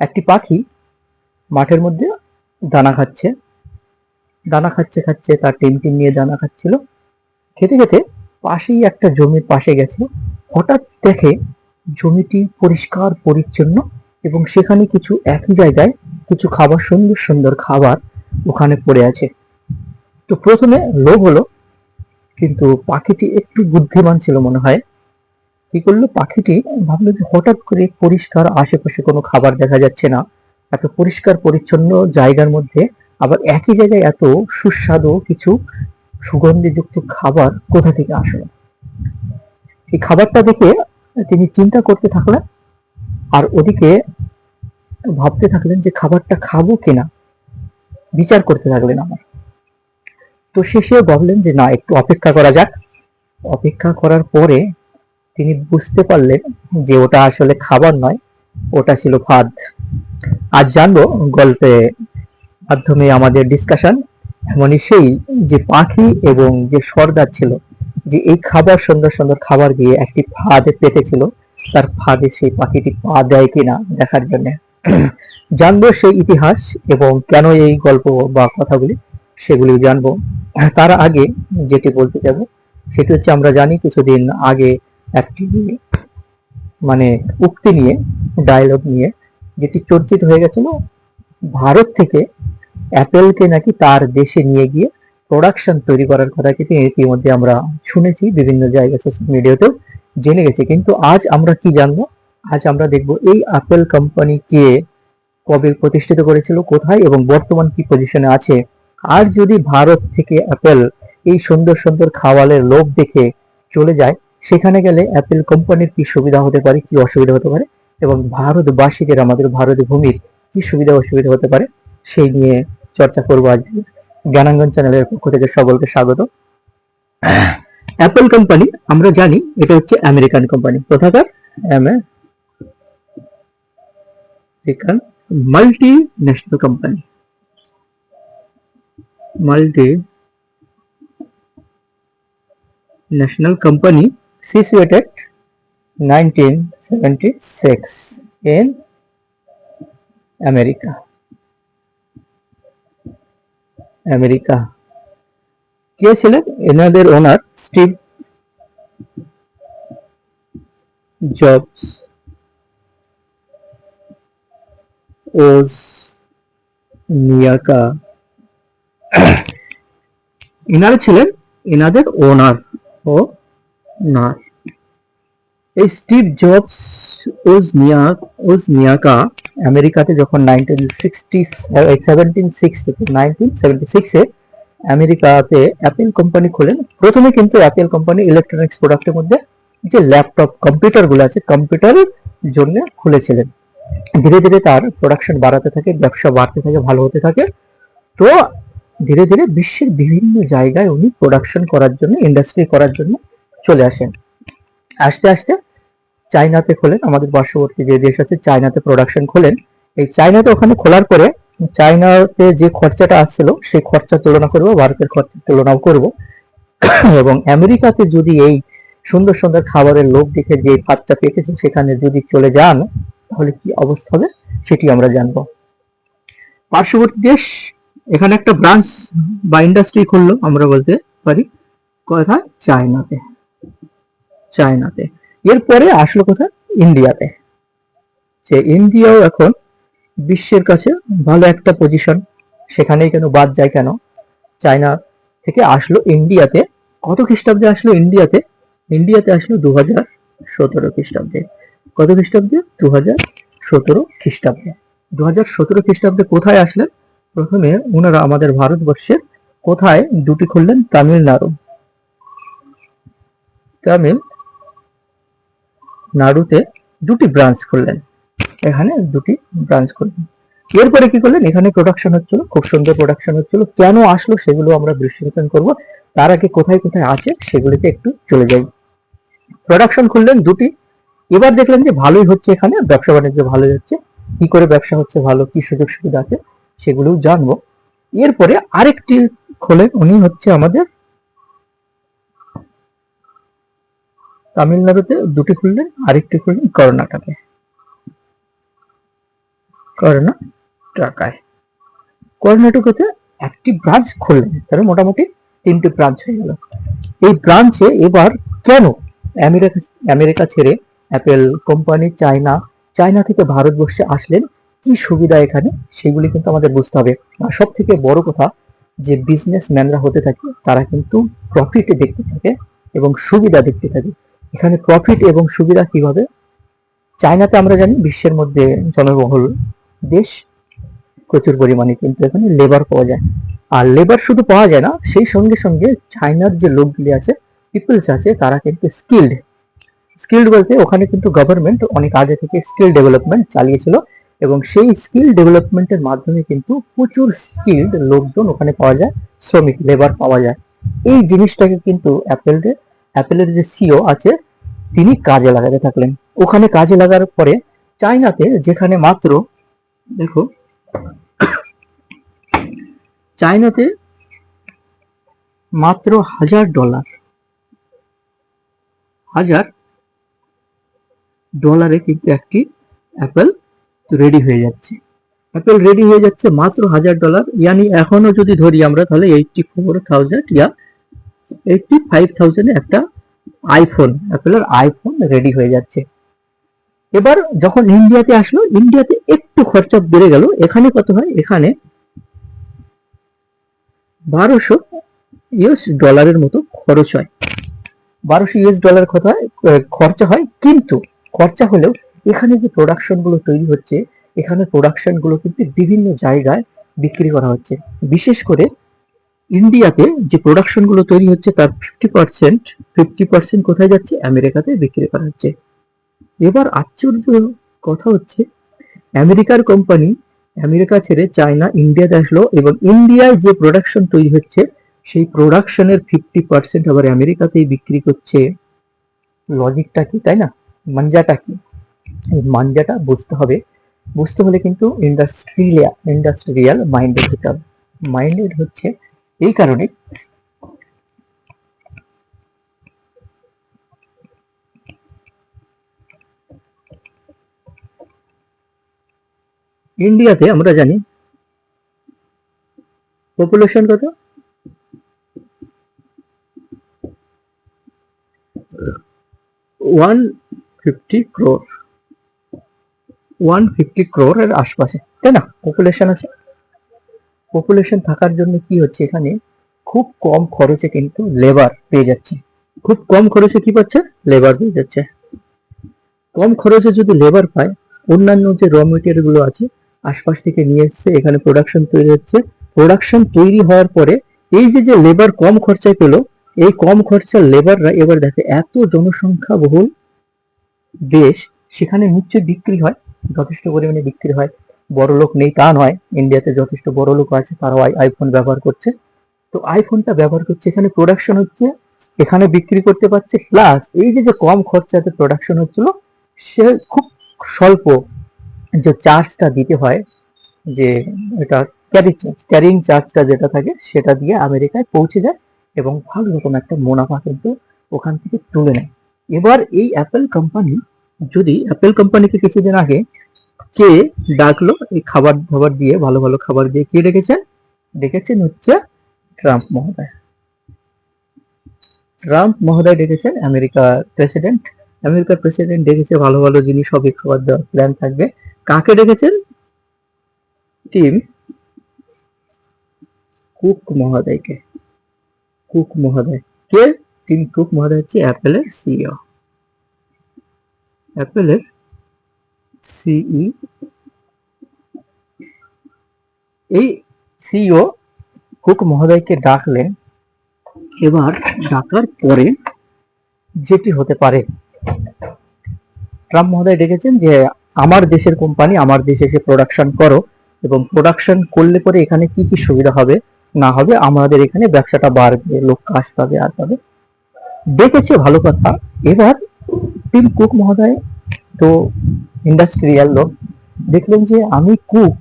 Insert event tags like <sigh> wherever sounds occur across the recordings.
একটি পাখি মাঠের মধ্যে দানা খাচ্ছে। দানা খাচ্ছে খাচ্ছে, তার টিম টিম নিয়ে দানা খাচ্ছিল। খেতে খেতে পাশেই একটা জমির পাশে গেছে। হঠাৎ দেখে জমিটি পরিষ্কার, পরিচ্ছন্ন এবং সেখানে কিছু একই জায়গায় কিছু খাবার, সুন্দর সুন্দর খাবার ওখানে পড়ে আছে। তো প্রথমে লোভ হলো, কিন্তু পাখিটি একটু বুদ্ধিমান ছিল মনে হয়। কি করল? পাখিটি ভাবলো যে হঠাৎ করে পরিষ্কার আশেপাশে কোনো খাবার দেখা যাচ্ছে না। এত পরিষ্কার পরিচ্ছন্ন জায়গার মধ্যে আবার একই জায়গায় এত সুস্বাদু কিছু সুগন্ধিযুক্ত খাবার কোথা থেকে আসলো? এই খাবারটা দেখে তিনি চিন্তা করতে থাকলেন আর ওদিকে ভাবতে থাকলেন যে খাবারটা খাব কিনা। বিচার করতে থাকলেন আমার তো শেষে ভাবলেন যে না, একটু অপেক্ষা করা যাক। অপেক্ষা করার পরে তিনি বুঝতে পারলেন যে ওটা আসলে খাবার নয়, ওটা ছিল ফাঁদ আজ জানব গল্পে মাধ্যমে আমাদের ডিসকাশন এমনই সেই যে পাখি এবং যে সর্দার ছিল, যে এই খাবার, সুন্দর সুন্দর খাবার দিয়ে একটি ফাঁদ পেতেছিল তার ফাঁদে সেই পাখিটি পা দেয় কিনা দেখার জন্য। জানব সেই ইতিহাস এবং কেন এই গল্প বা কথাগুলি সেগুলি জানব। তার আগে যেটি বলতে যাব সেটি হচ্ছে আমরা জানি কিছুদিন আগে একটি মানে উক্তি নিয়ে ডায়লগ নিয়ে, যেটি চর্চিত হয়ে গেছিল ভারত থেকে অ্যাপেলকে নাকি তার দেশে নিয়ে গিয়ে প্রোডাকশন তৈরি করার কথা কিন্তু ইতিমধ্যে আমরা শুনেছি বিভিন্ন জায়গায় সোশ্যাল মিডিয়াতেও জেনে গেছি। কিন্তু আজ আমরা কি জানব? আজ আমরা দেখব এই অ্যাপেল কোম্পানি কে কবে প্রতিষ্ঠিত করেছিল, কোথায় এবং বর্তমান কি পজিশনে আছে? আর যদি ভারত থেকে অ্যাপেল এই সুন্দর সুন্দর খাওয়ালের লোভ দেখে চলে যায় সেখানে গেলে অ্যাপেল কোম্পানির কি সুবিধা হতে পারে, কি অসুবিধা হতে পারে এবং ভারতবাসীদের, আমাদের ভারত ভূমির কি সুবিধা অসুবিধা হতে পারে সেই নিয়ে চর্চা করব আজ। জ্ঞানাঙ্গন চ্যানেলের পক্ষ থেকে সকলকে স্বাগত। অ্যাপেল কোম্পানি আমরা জানি এটা হচ্ছে আমেরিকান কোম্পানি কোথাকার? Multinational company multinational company situated 1976 in America. America কে ছিলেন? এনাদের ওনার স্টিভ জবস। ওজ নিয়াকা। <clears throat> এনারা ছিলেন এনাদের ওনার ও না এই স্টিভ জবস ওজ নিয়া ওজ নিয়াকা আমেরিকাতে যখন nineteen sixty seventeen sixty nineteen seventy সিক্সে আমেরিকাতে অ্যাপেল কোম্পানি খোলেন। প্রথমে কিন্তু অ্যাপেল কোম্পানি ইলেকট্রনিক্স প্রোডাক্টের মধ্যে যে ল্যাপটপ কম্পিউটারগুলো আছে কম্পিউটারের জন্য খুলেছিলেন। ধীরে ধীরে তার প্রোডাকশন বাড়াতে থাকে, ব্যবসা বাড়তে থাকে, ভালো হতে থাকে। তো ধীরে ধীরে বিশ্বের বিভিন্ন জায়গায় উনি প্রোডাকশন করার জন্য ইন্ডাস্ট্রি করার জন্য চলে আসেন। আস্তে আস্তে চায়নাতে খোলেন আমাদের পার্শ্ববর্তী যে দেশ আছে, চায়নাতে প্রোডাকশন খোলেন। এই চায়নাতে ওখানে খোলার পরে চায়নাতে যে খরচাটা আসছিল, সেই খরচা তুলনা করব, ভারতের খরচা তুলনাও করব। এবং আমেরিকাতে যদি এই সুন্দর সুন্দর খাবারের লোক দেখে যে ফাঁদটা পেকেছে সেখানে যদি চলে যান, তাহলে কি অবস্থা হবে? সেটি আমরা জানব। পার্শ্ববর্তী দেশ, এখানে একটা ব্রাঞ্চ বা ইন্ডাস্ট্রি খুললো, আমরা বলতে পারি কোথায় চায়নাতে। চায়নাতে। এরপরে আসলো কোথায়? ইন্ডিয়াতে। যে ইন্ডিয়াও এখন বিশ্বের কাছে ভালো একটা পজিশন সেখানেই কেন বাদ যায় কেন? চায়না থেকে আসলো ইন্ডিয়াতে। কত খ্রিস্টাব্দে আসলো ইন্ডিয়াতে? ইন্ডিয়াতে আসলো দু হাজার সতেরো খ্রিস্টাব্দে। কত খ্রিস্টাব্দে? দু হাজার সতেরো খ্রিস্টাব্দে। দু হাজার সতেরো খ্রিস্টাব্দে কোথায় আসলেন? প্রথমে ওনারা আমাদের ভারতবর্ষের কোথায় দুটি খুললেন? তামিলনাড়ু। তামিল নাড়ুতে দুটি ব্রাঞ্চ খুললেন এখানে দুটি ব্রাঞ্চ খুললেন এরপরে কি করলেন? এখানে প্রোডাকশন হচ্ছিল, খুব সুন্দর প্রোডাকশন হচ্ছিল। কেন আসলো সেগুলো আমরা বিশ্লেষণ করব। তার আগে কোথায় কোথায় আছে সেগুলিতে একটু চলে যাই। প্রোডাকশন খুললেন দুটি। এবার দেখলেন যে ভালোই হচ্ছে এখানে ব্যবসা বাণিজ্য ভালোই হচ্ছে কি করে ব্যবসা হচ্ছে ভালো, কি সুযোগ সুবিধা আছে সেগুলোও জানব। এরপরে আরেকটি খোলেন, উনি হচ্ছে আমাদের তামিলনাড়ুতে দুটি খুললেন, আরেকটি খুললেন কর্ণাটকে। কর্ণাটকায়। কর্ণাটকাতে একটি ব্রাঞ্চ খুললেন, তাহলে মোটামুটি তিনটি ব্রাঞ্চ হয়ে গেল। এই ব্রাঞ্চে এবার কেন আমেরিকা আমেরিকা ছেড়ে অ্যাপেল কোম্পানি, চায়না চায়না থেকে ভারতবর্ষে আসলেন? কি সুবিধা এখানে? সেগুলি কিন্তু আমাদের বুঝতে হবে। আর সব থেকে বড় কথা, যে বিজনেসম্যানরা হতে থাকে, তারা কিন্তু প্রফিট দেখতে থাকে এবং সুবিধা দেখতে থাকে। এখানে প্রফিট এবং সুবিধা কীভাবে চায়নাতে আমরা জানি বিশ্বের মধ্যে জনবহুল দেশ। প্রচুর পরিমাণে কিন্তু এখানে লেবার পাওয়া যায়। আর লেবার শুধু পাওয়া যায় না, সেই সঙ্গে সঙ্গে চায়নার যে লোকগুলি আছে পিপলস আছে, তারা কিন্তু স্কিল্ড স্কিল্ড বলতে ওখানে কিন্তু গভর্নমেন্ট অনেক আগে থেকে স্কিল ডেভেলপমেন্ট চালিয়েছিল এবং সেই স্কিল ডেভেলপমেন্টের মাধ্যমে কিন্তু প্রচুর স্কিল্ড লোকজন ওখানে পাওয়া যায়, শ্রমিক লেবার পাওয়া যায়। এই জিনিসটাকে কিন্তু অ্যাপেল অ্যাপেলের যে সিও আছে, তিনি কাজে লাগাতে থাকলেন। ওখানে কাজে লাগার পরে চায়নাতে যেখানে মাত্র, দেখো, চায়নাতে মাত্র হাজার ডলার, হাজার ডলারে কিন্তু একটি অ্যাপেল রেডি হয়ে যাচ্ছে। অ্যাপেল রেডি হয়ে যাচ্ছে মাত্র হাজার ডলার, ইয়ানি এখনও যদি ধরি আমরা, তাহলে এইটটি ফোর থাউজেন্ড ইয়া এইটটি ফাইভ থাউজেন্ডে একটা আইফোন অ্যাপেলের আইফোন রেডি হয়ে যাচ্ছে। এবার যখন ইন্ডিয়াতে আসলো, ইন্ডিয়াতে একটু খরচা বেড়ে গেল। এখানে কত হয়? এখানে বারোশো ইউএস ডলারের মতো খরচ হয়। বারোশো ইউএস ডলার কথা খরচা হয়। কিন্তু খরচা হলেও এখানে যে প্রোডাকশনগুলো তৈরি হচ্ছে, এখানে প্রোডাকশনগুলো কিন্তু বিভিন্ন জায়গায় বিক্রি করা হচ্ছে। বিশেষ করে ইন্ডিয়াতে যে প্রোডাকশনগুলো তৈরি হচ্ছে তার ফিফটি পার্সেন্ট ফিফটি পার্সেন্ট কোথায় যাচ্ছে? আমেরিকাতে বিক্রি করা হচ্ছে। এবার আশ্চর্য কথা হচ্ছে, আমেরিকার কোম্পানি আমেরিকা ছেড়ে চায়না ইন্ডিয়াতে আসলো এবং ইন্ডিয়ায় যে প্রোডাকশন তৈরি হচ্ছে, সেই প্রোডাকশনের ফিফটি পার্সেন্ট আবার আমেরিকাতেই বিক্রি করছে। লজিকটা কি, তাই না? মাঞ্জাটা কি? এই মাঞ্জাটা বুঝতে হবে। বুঝতে হলে কিন্তু ইন্ডাস্ট্রিয়াল ইন্ডাস্ট্রিয়াল মাইন্ডেড হতে হবে। মাইন্ডেড হচ্ছে এই কারণে ইন্ডিয়াতে আমরা জানি পপুলেশন কত? One fifty crore one fifty crore এর আশপাশে, তাই না? পপুলেশন আছে? পপুলেশন থাকার জন্য কি হচ্ছে এখানে? খুব কম খরচে কিন্তু লেবার পেয়ে যাচ্ছে। খুব কম খরচে কি পাচ্ছে? লেবার পেয়ে যাচ্ছে। কম খরচে যদি লেবার পায়, অন্যান্য যে র মেটেরিয়ালগুলো আছে, আশপাশ থেকে নিয়ে এসছে, এখানে প্রোডাকশন তৈরি হচ্ছে। প্রোডাকশন তৈরি হওয়ার পরে এই যে যে লেবার কম খরচায় পেল, এই কম খরচার লেবাররা এবার দেখে এত জনসংখ্যা বহুল দেশ, সেখানে নিশ্চয় বিক্রি হয়, যথেষ্ট পরিমাণে বিক্রি হয়। বড় লোক নেই তা নয় ইন্ডিয়াতে যথেষ্ট বড় লোক আছে, তারাও আইফোন ব্যবহার করছে। তো আইফোনটা ব্যবহার করছে, এখানে প্রোডাকশন হচ্ছে, এখানে বিক্রি করতে পারছে প্লাস এই যে যে কম খরচাতে প্রোডাকশন হচ্ছিল, সে খুব স্বল্প যে চার্জটা দিতে হয়, যে এটা ক্যারি চার্জ ক্যারিং চার্জটা যেটা থাকে, সেটা দিয়ে আমেরিকায় পৌঁছে যায় এবং ভালো রকম একটা মুনাফা কিন্তু ওখান থেকে তুলে নেয়। এবার এই অ্যাপেল কোম্পানি যদি অ্যাপেল কোম্পানিকে কিছুদিন আগে কে ডাকলো এই খাবার দাবার দিয়ে, ভালো ভালো খাবার দিয়ে কে ডেকেছেন? ডেকেছেন হচ্ছে ট্রাম্প মহোদয়। ট্রাম্প মহোদয় ডেকেছেন আমেরিকার প্রেসিডেন্ট। আমেরিকার প্রেসিডেন্ট ডেকেছে, ভালো ভালো জিনিস হবে খাবার দেওয়ার প্ল্যান থাকবে। কাকে ডেকেছেন? টিম কুক মহোদয়কে। কুক মহোদয়। কে? টিম কুক মহোদয় হচ্ছে অ্যাপেলের সিও অ্যাপেলের সিই এই সিও কুক মহোদয়কে ডাকলেন, এবার ডাকার পরে যেটি হতে পারে। ট্রাম্প মহোদয় ডেকেছেন যে, আমার দেশের কোম্পানি, আমার দেশে এসে প্রোডাকশন করো এবং প্রোডাকশন করলে পরে এখানে কি কি সুবিধা হবে, না হবে, আমাদের এখানে ব্যবসাটা বাড়বে, লোক কাজ পাবে, আর পাবে। দেখেছে ভালো কথা। এবার টিম কুক মহোদয় তো ইন্ডাস্ট্রিয়াল লোক, দেখলেন যে আমি কুক।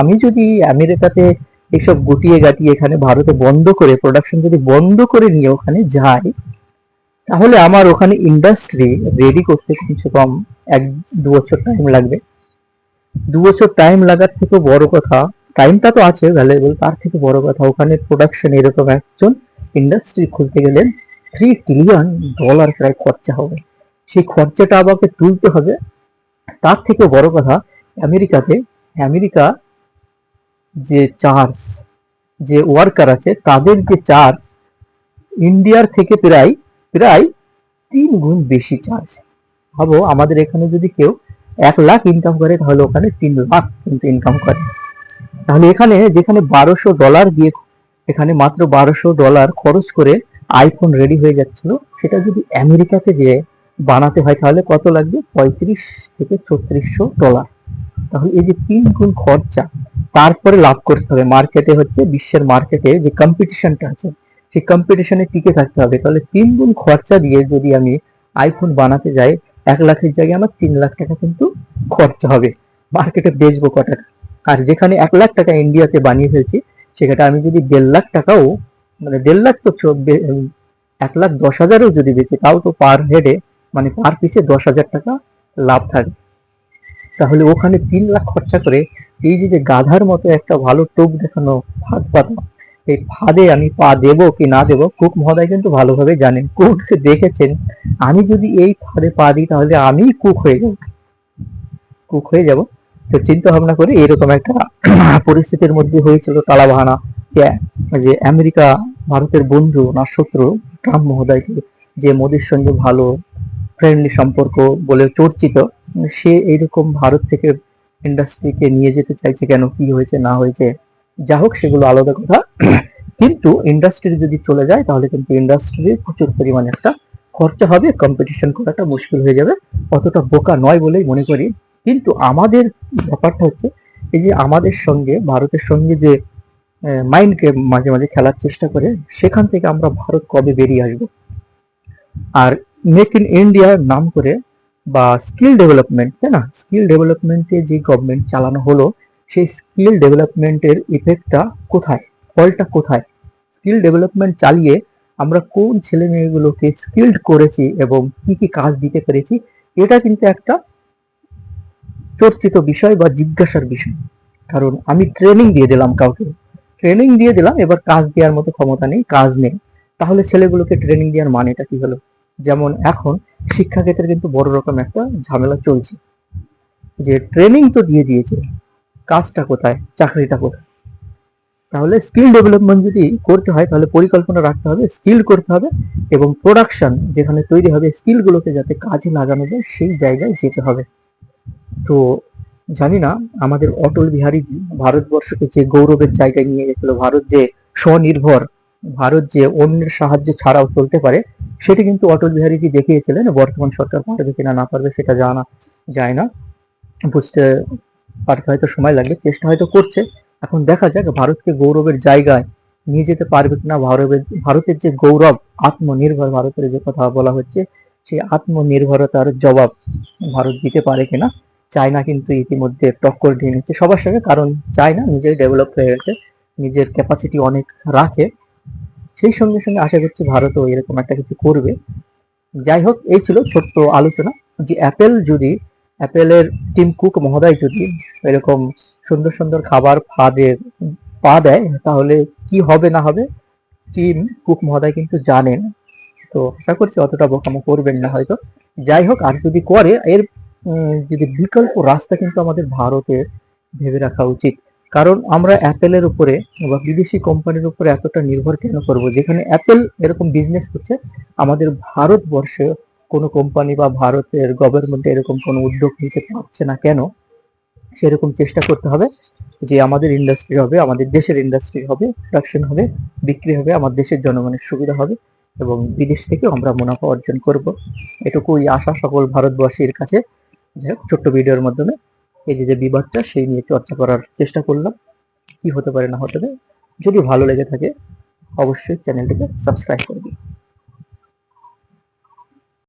আমি যদি আমেরিকাতে এসব গুটিয়ে গাটিয়ে এখানে ভারতে বন্ধ করে প্রোডাকশন যদি বন্ধ করে নিয়ে ওখানে যাই, তাহলে আমার ওখানে ইন্ডাস্ট্রি রেডি করতে কমসে কম এক দু বছর টাইম লাগবে। দু বছর টাইম লাগার থেকে বড় কথা টাইমটা তো আছে ভ্যালুয়েবল তার থেকে বড় কথা ওখানে প্রোডাকশন এরকম একজন ইন্ডাস্ট্রি খুলতে গেলে থ্রি ট্রিলিয়ন ডলার প্রায় খরচা হবে। সেই খরচাটা আমাকে তুলতে হবে। তার থেকে বড় কথা, আমেরিকাতে, আমেরিকা যে চার্জ যে ওয়ার্কার আছে, তাদের যে চার্জ ইন্ডিয়ার থেকে প্রায় প্রায় তিন গুণ বেশি চার্জ ভাবো, আমাদের এখানে যদি কেউ এক লাখ ইনকাম করে, তাহলে ওখানে তিন লাখ কিন্তু ইনকাম করে। তাহলে এখানে, যেখানে বারোশো ডলার দিয়ে, এখানে মাত্র বারোশো ডলার খরচ করে আইফোন রেডি হয়ে যাচ্ছিল, সেটা যদি আমেরিকাতে যে বানাতে হয় তাহলে কত লাগবে? পঁয়ত্রিশ থেকে ছত্রিশশো ডলার তাহলে এই যে তিন গুণ খরচা, তারপরে লাভ করতে হবে। মার্কেটে হচ্ছে, বিশ্বের মার্কেটে যে কম্পিটিশনটা আছে, সেই কম্পিটিশনে টিকে থাকতে হবে। তাহলে তিন গুণ খরচা দিয়ে যদি আমি আইফোন বানাতে যাই, এক লাখের জায়গায় আমার তিন লাখ টাকা কিন্তু খরচা হবে। মার্কেটে বেচবো ক টাকা? আর যেখানে এক লাখ টাকা ইন্ডিয়াতে বানিয়ে ফেলছি, সেখানে আমি যদি দেড় লাখ টাকাও মানে দেড় লাখ তো এক লাখ দশ হাজারও যদি বেচি, তাও তো পার হেডে মানে পার পিছে দশ হাজার টাকা লাভ থাকে। তাহলে ওখানে তিন লাখ খরচা করে এই যে গাধার মতো একটা ভালো টোপ দেখানো ফাঁদ পাতা, এই ফাঁদে আমি পা দেবো কি না দেবো কুক মহোদয় কিন্তু ভালোভাবে জানেন। কুক দেখেছেন, আমি যদি এই ফাঁদে পা দিই তাহলে আমি কুক হয়ে যাব। কুক হয়ে যাব। তো চিন্তা ভাবনা করে এরকম একটা পরিস্থিতির মধ্যে হয়েছিল তালাবাহানা। যে যে আমেরিকা, ভারতের বন্ধু না শত্রু ট্রাম্প মহোদয়কে যে মোদির সঙ্গে ভালো ফ্রেন্ডলি সম্পর্ক বলে চর্চিত, সে এইরকম ভারত থেকে ইন্ডাস্ট্রিকে নিয়ে যেতে চাইছে কেন, কি হয়েছে, না হয়েছে, যা হোক সেগুলো আলাদা কথা। কিন্তু ইন্ডাস্ট্রি যদি চলে যায়, তাহলে কিন্তু ইন্ডাস্ট্রির প্রচুর পরিমাণে একটা খরচা হবে কম্পিটিশন করাটা মুশকিল হয়ে যাবে, অতটা বোকা নয় বলেই মনে করি। কিন্তু আমাদের ব্যাপারটা হচ্ছে, এই যে আমাদের সঙ্গে, ভারতের সঙ্গে যে মাইন্ডকে মাঝে মাঝে খেলার চেষ্টা করে, সেখান থেকে আমরা ভারত কবে বেরিয়ে আসব? আর মেক ইন ইন্ডিয়ার নাম করে বা স্কিল ডেভেলপমেন্ট তাই না? স্কিল ডেভেলপমেন্টে যে গভর্নমেন্ট চালানো হলো, সেই স্কিল ডেভেলপমেন্টের ইফেক্টটা কোথায়? ফলটা কোথায়? স্কিল ডেভেলপমেন্ট চালিয়ে আমরা কোন ছেলে মেয়েগুলোকে স্কিল্ড করেছি এবং কি কি কাজ দিতে পেরেছি, এটা কিন্তু একটা চর্চিত বিষয় বা জিজ্ঞাসার বিষয়। কারণ আমি ট্রেনিং দিয়ে দিলাম কাউকে। ট্রেনিং দিয়ে দিলাম, এবার কাজ দেওয়ার মতো ক্ষমতা নেই, কাজ নেই। তাহলে ছেলেগুলোকে ট্রেনিং দেওয়ার মানেটা কি হলো? যেমন এখন শিক্ষাক্ষেত্রে কিন্তু বড় রকম একটা ঝামেলা চলছে। যে ট্রেনিং তো দিয়ে দিয়েছে, কাজটা কোথায়, চাকরিটা কোথায়? তাহলে স্কিল ডেভেলপমেন্ট যদি করতে হয়, তাহলে পরিকল্পনা রাখতে হবে স্কিল করতে হবে এবং প্রোডাকশন যেখানে তৈরি হবে স্কিলগুলোকে যাতে কাজে লাগানো যায়, সেই জায়গায় যেতে হবে। তো জানি না, আমাদের অটল বিহারীজি ভারতবর্ষকে যে গৌরবের জায়গায় নিয়ে গেছিল, ভারত যে স্বনির্ভর, ভারত যে অন্যের সাহায্য ছাড়াও চলতে পারে সেটি কিন্তু অটল বিহারীজি দেখিয়েছিলেন, বর্তমান সরকার পারবে কিনা না পারবে সেটা জানা যায় না। বুঝতে পারতে হয়তো সময় লাগবে, চেষ্টা হয়তো করছে। এখন দেখা যাক, ভারতকে গৌরবের জায়গায় নিয়ে যেতে পারবে কিনা ভারতের ভারতের যে গৌরব, আত্মনির্ভর ভারতের যে কথা বলা হচ্ছে, সেই আত্মনির্ভরতার জবাব ভারত দিতে পারে কিনা, চায়না কিন্তু ইতিমধ্যে টক্কর দিয়ে নিচ্ছে সবার সঙ্গে, কারণ চায়না নিজেই ডেভেলপ হয়ে গেছে, নিজের ক্যাপাসিটি অনেক রাখে। সেই সঙ্গে সঙ্গে আশা করছি ভারতও এরকম একটা কিছু করবে। যাই হোক, এই ছিল ছোট্ট আলোচনা। যে অ্যাপেল যদি, অ্যাপেলের টিম কুক মহোদয় যদি এরকম সুন্দর সুন্দর খাবার ফাঁদে, পা দেয়, তাহলে কি হবে না হবে, টিম কুক মহোদয় কিন্তু জানেন। তো আশা করছি অতটা বোকামো করবেন না হয়তো। যাই হোক, আর যদি করে, এর যদি বিকল্প রাস্তা কিন্তু আমাদের ভারতে ভেবে রাখা উচিত। কারণ আমরা অ্যাপেলের উপরে বা বিদেশি কোম্পানির উপরে এতটা নির্ভর কেন করব? যেখানে অ্যাপেল এরকম বিজনেস করছে, আমাদের ভারতবর্ষে কোনো কোম্পানি বা ভারতের গভর্নমেন্ট এরকম কোনো উদ্যোগ নিতে পারছে না কেন? সেরকম চেষ্টা করতে হবে যে আমাদের ইন্ডাস্ট্রি হবে, আমাদের দেশের ইন্ডাস্ট্রি হবে প্রোডাকশন হবে, বিক্রি হবে, আমার দেশের জনগণের সুবিধা হবে এবং বিদেশ থেকেও আমরা মুনাফা অর্জন করব। এটুকুই আশা সকল ভারতবাসীর কাছে। যাই হোক, ছোট্ট ভিডিওর মাধ্যমে এই যে যে বিবাদটা, সেই নিয়ে চর্চা করার চেষ্টা করলাম। কি হতে পারে না হতে পারে, যদি ভালো লেগে থাকে, অবশ্যই চ্যানেলটিকে সাবস্ক্রাইব করে দিন।